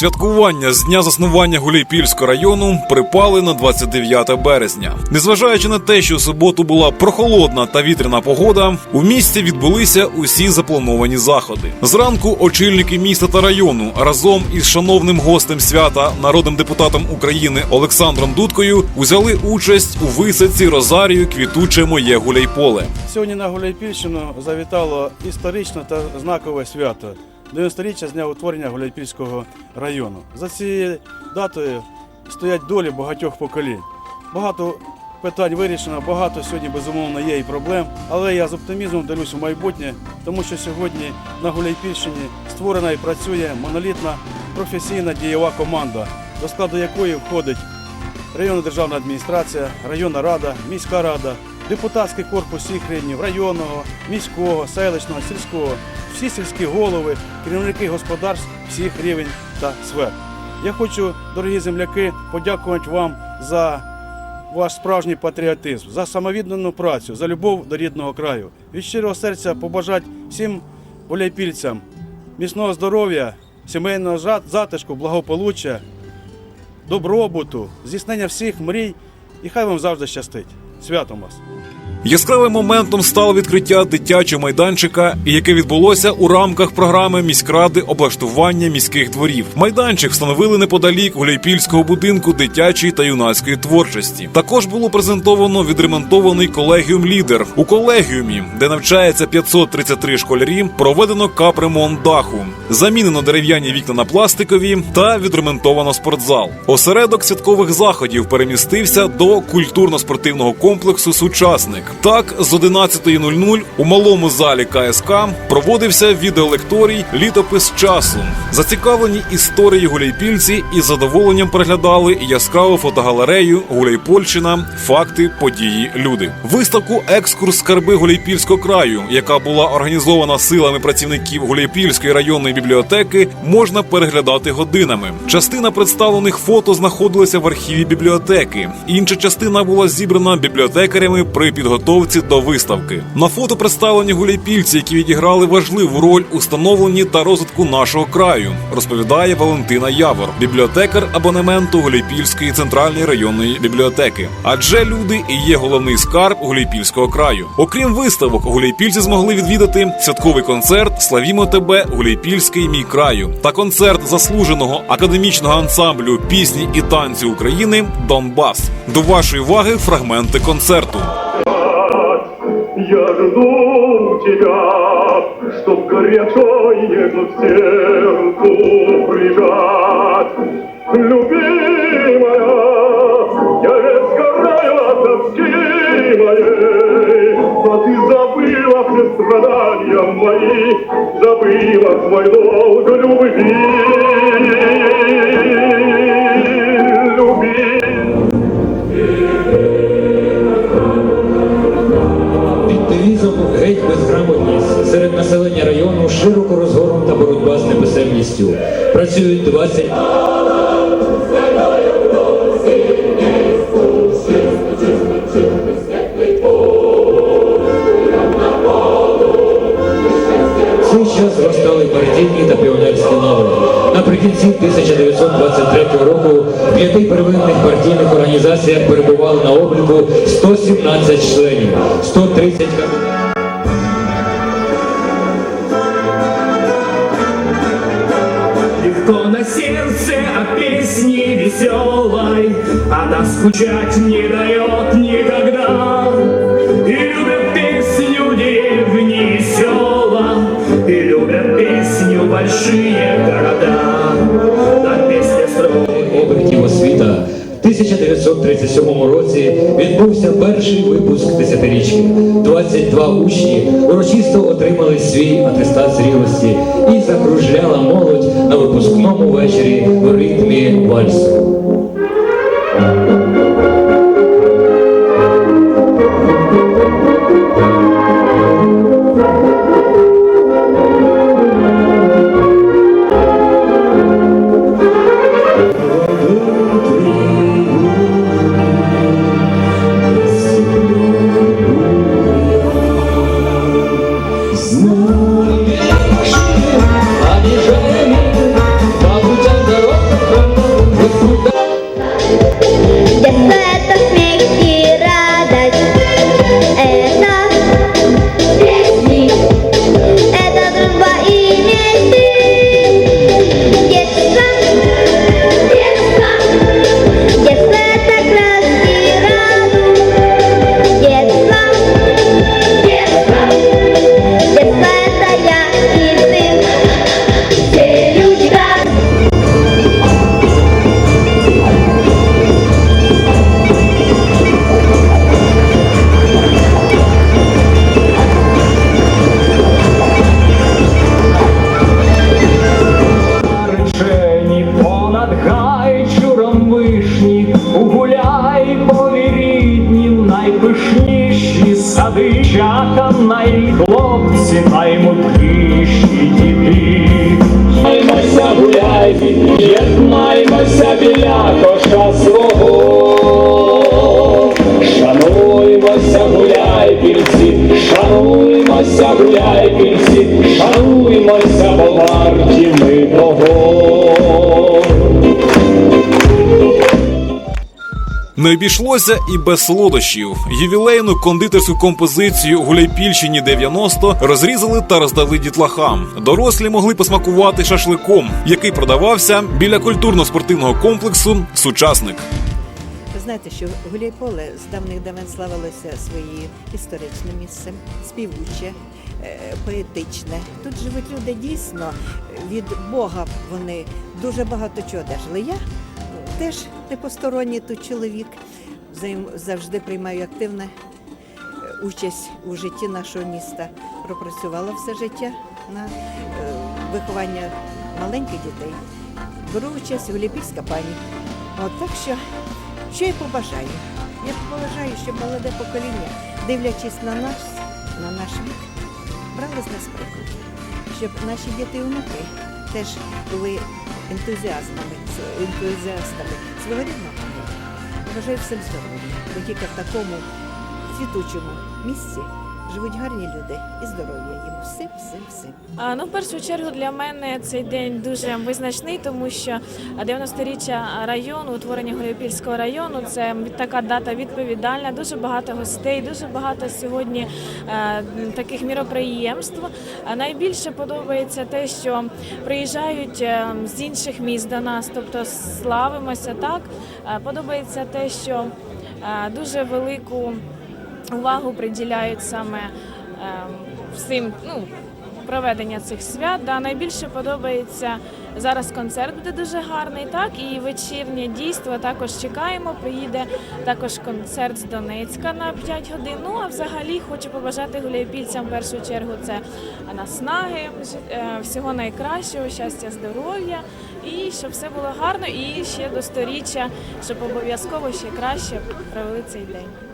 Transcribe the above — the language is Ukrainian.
Святкування з дня заснування Гуляйпільського району припали на 29 березня. Незважаючи на те, що суботу була прохолодна та вітряна погода, у місті відбулися усі заплановані заходи. Зранку очільники міста та району разом із шановним гостем свята, народним депутатом України Олександром Дудкою, узяли участь у висадці Розарію Квітуче моє гуляйполе. Сьогодні на Гуляйпільщину завітало історичне та знакове свято 90-річчя з дня утворення Гуляйпільського району. За цією датою стоять долі багатьох поколінь. Багато питань вирішено, багато сьогодні безумовно є і проблем. Але я з оптимізмом дивлюсь у майбутнє, тому що сьогодні на Гуляйпільщині створена і працює монолітна професійна дієва команда, до складу якої входить районна державна адміністрація, районна рада, міська рада, депутатський корпус всіх рівнів районного, міського, селищного, сільського, всі сільські голови, керівники господарств всіх рівень та сфер. Я хочу, дорогі земляки, подякувати вам за ваш справжній патріотизм, за самовіддану працю, за любов до рідного краю. Від щирого серця побажати всім воляйпільцям міцного здоров'я, сімейного затишку, благополуччя, добробуту, здійснення всіх мрій, і хай вам завжди щастить. Святом вас! Яскравим моментом стало відкриття дитячого майданчика, яке відбулося у рамках програми міськради облаштування міських дворів. Майданчик встановили неподалік Гуляйпільського будинку дитячої та юнацької творчості. Також було презентовано відремонтований колегіум лідер. У колегіумі, де навчається 533 школярі, проведено капремонт даху, замінено дерев'яні вікна на пластикові та відремонтовано спортзал. Осередок святкових заходів перемістився до культурно-спортивного комплексу Сучасник. Так, з 11.00 у малому залі КСК проводився відеолекторій Літопис часу. Зацікавлені історії гуляйпільці із задоволенням переглядали яскраву фотогалерею Гуляйпольщина, факти, події, люди. Виставку Екскурс скарби Гуляйпільського краю, яка була організована силами працівників Гуляйпільської районної бібліотеки, можна переглядати годинами. Частина представлених фото знаходилася в архіві бібліотеки. Інша частина була зібрана бібліотекарями при підготовці до виставки. На фото представлені гуляйпільці, які відіграли важливу роль у становленні та розвитку нашого краю, розповідає Валентина Явор, бібліотекар абонементу Гуляйпільської центральної районної бібліотеки. Адже люди і є головний скарб Гуляйпільського краю. Окрім виставок, гуляйпільці змогли відвідати святковий концерт Славімо тебе, Гуляйпільський мій краю та концерт заслуженого академічного ансамблю пісні і танці України Донбас. До вашої уваги фрагменти концерту Я жду тебя, чтоб горячо и нежно к сердцу прижать. Любимая, я ведь сгораю от тоски моей, а ты забыла все страдания мои, забыла свой долг любви. Любви. Боротьба з неписемністю. Працюють 20 В цей зростали партійні та піонерські лави. Наприкінці 1923 року в п'яти первинних партійних організаціях перебували на обліку 117 членів, 130 кандидатів. Легко на сердце от песни веселой Она скучать не дает никогда 1937 році відбувся перший випуск десятирічки. 22 учні урочисто отримали свій атестат зрілості і закружляла молодь на випускному вечорі в ритмі вальсу. Обіжає сади, чата найхлопці, наймудріші діти. Єднаймося, гуляй, єднаймося біля коша свого. Шануймося, гуляй, пільці, шануймося, гуляй, пільці, шануймося, бо варті ми Не обійшлося і без солодощів. Ювілейну кондитерську композицію Гуляйпільщині 90 розрізали та роздали дітлахам. Дорослі могли посмакувати шашликом, який продавався біля культурно-спортивного комплексу Сучасник. Ви знаєте, що Гуляйполе з давних давен славилося своєю історичним місцем, співуче, е, поетичне. Тут живуть люди дійсно від Бога. Вони дуже багато чого одержали. Я теж не посторонній тут чоловік. Завжди приймаю активне е, участь у житті нашого міста. Пропрацювала все життя на е, виховання маленьких дітей. Беру участь у Олімпійська пані. От так що, що я побажаю? Я побажаю, щоб молоде покоління, дивлячись на нас, на наш вік, брали з нас приклад. Щоб наші діти і внуки теж були ентузіастами, ентузіастами. Свого рідного краю. Бажаю всім здоров'я, бо тільки в такому цвітучому місці живуть гарні люди і здоров'я їм всім, всім, всім. А, Ну, в першу чергу для мене цей день дуже визначний, тому що 90-річчя району, утворення Гуляйпільського району, це така дата відповідальна. Дуже багато гостей, дуже багато сьогодні е, таких міроприємств. А найбільше подобається те, що приїжджають е, з інших міст до нас, тобто славимося так. Е, Подобається те, що е, дуже велику увагу приділяють саме ем, всім ну, проведення цих свят. Да, найбільше подобається зараз концерт буде дуже гарний, так і вечірнє дійство також чекаємо. Приїде також концерт з Донецька на 5 годин. Ну а взагалі хочу побажати гуляйпільцям в першу чергу це наснаги, е, всього найкращого, щастя, здоров'я і щоб все було гарно. І ще до сторіччя, щоб обов'язково ще краще провели цей день.